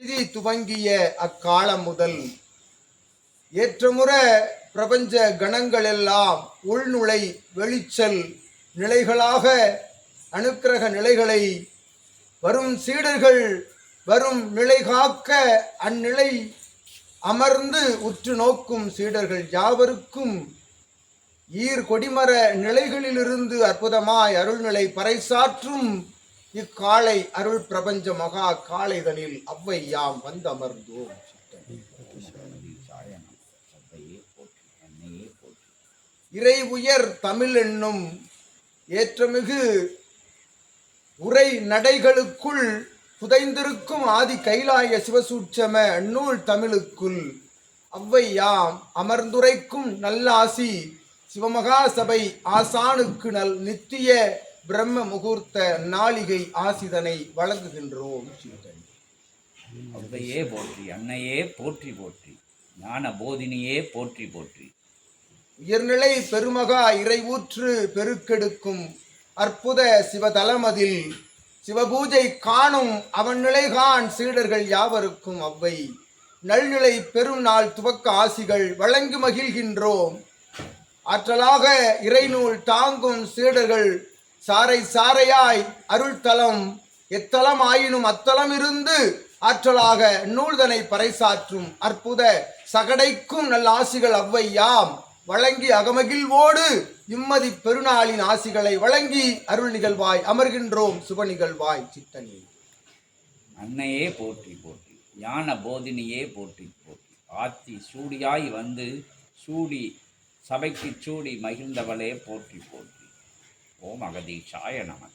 செய்தி துவங்கிய அக்காலம் முதல் ஏற்றமுற பிரபஞ்ச கணங்களெல்லாம் உள்நுழை வெளிச்சல் நிலைகளாக அனுக்கிரக நிலைகளை வரும் சீடர்கள் வரும் நிலை காக்க அந்நிலை அமர்ந்து உற்று நோக்கும் சீடர்கள் யாவருக்கும் ஈர் கொடிமர நிலைகளிலிருந்து அற்புதமாய் அருள்நிலை பறைசாற்றும் இக்காலை அருள் பிரபஞ்ச மகா காலைதனில் அவ்வை யாம் வந்து அமர்ந்தோம் இறை உயர் தமிழ் என்னும் ஏற்றமிகு உரை நடைகளுக்குள் புதைந்திருக்கும் ஆதி கைலாய சிவசூட்சம நூல் தமிழுக்குள் அவ்வை யாம் அமர்ந்துரைக்கும் நல்லாசி சிவமகா சபை ஆசானுக்கு நல் நித்திய பிரம்ம முகூர்த்த நாளிகை ஆசிதனை வழங்குகின்றோம். அவ்வையே போற்றி அன்னையே போற்றி போற்றி ஞான போதினியே போற்றி போற்றி. உயர்நிலை பெருமகா இறைவூற்று பெருக்கெடுக்கும் அற்புத சிவதலமதில் சிவபூஜை காணும் அவன் நிலைகான் சீடர்கள் யாவருக்கும் அவ்வை. நல்நிலை பெரும் நாள் துவக்க ஆசிகள் வழங்கி மகிழ்கின்றோம். ஆற்றலாக இறைநூல் தாங்கும் சீடர்கள் சாரை சாரையாய் அருள்தலம் எத்தலம் ஆயினும் அத்தலம் இருந்து ஆற்றலாக நூல்தனை பறைசாற்றும் அற்புத சகடைக்கும் நல்ல ஆசிகள் அவ்வையாம். வழங்கி அகமகிழ்வோடு இம்மதி பெருநாளின் ஆசிகளை வழங்கி அருள் நிகழ்வாய் அமர்கின்றோம் சுப நிகழ்வாய் சித்தனி. அன்னையே போற்றி போற்றி. ஞான போதினியே போற்றி போற்றி. ஆத்தி சூடியாய் வந்து சூடி சபைக்கு சூடி மகிழ்ந்தவளே போற்றி போற்றி. o magadate siya. Ayan naman.